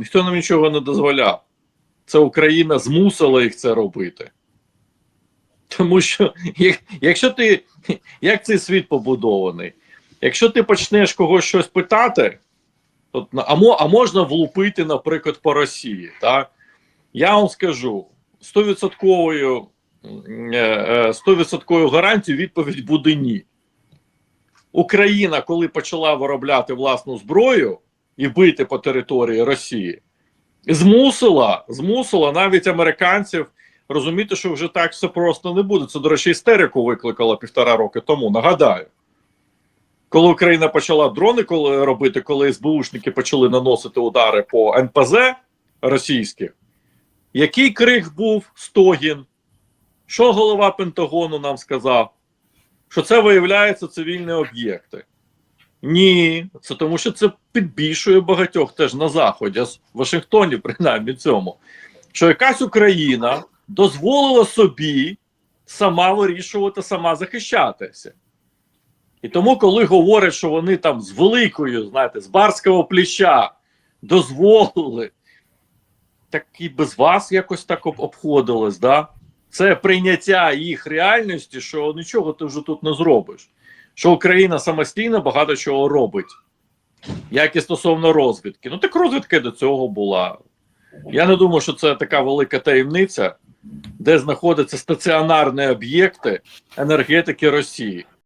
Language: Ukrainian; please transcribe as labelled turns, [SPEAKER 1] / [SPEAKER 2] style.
[SPEAKER 1] Ніхто нам нічого не дозволяв. Це Україна змусила їх це робити. Тому що, як- якщо ти, як цей світ побудований, якщо ти почнеш когось щось питати, то, а, а можна влупити, наприклад, по Росії. Так? Я вам скажу: 100% м, е, е, 100% відповідь буде ні. Україна, коли почала виробляти власну зброю і бити по території Росії, змусила, змусила навіть американців розуміти, що вже так все просто не буде. Це, до речі, істерику викликало півтора роки тому. Нагадаю, коли Україна почала дрони коли робити, коли СБУшники почали наносити удари по НПЗ російських, який крик був стогін? Що голова Пентагону нам сказав? Що це виявляється цивільні об'єкти. Ні, це тому, що це підбільшує багатьох теж на Заході, в Вашингтоні, принаймні цьому, що якась Україна дозволила собі сама вирішувати, сама захищатися. І тому, коли говорять, що вони там з великою, знаєте, з барського плеча дозволили, так і без вас якось так обходилось, да? Це прийняття їх реальності, що нічого ти вже тут не зробиш. Що Україна самостійно багато чого робить. Як і стосовно розвідки. Ну так розвідка до цього була. Я не думаю, що це така велика таємниця, де знаходяться стаціонарні об'єкти енергетики Росії.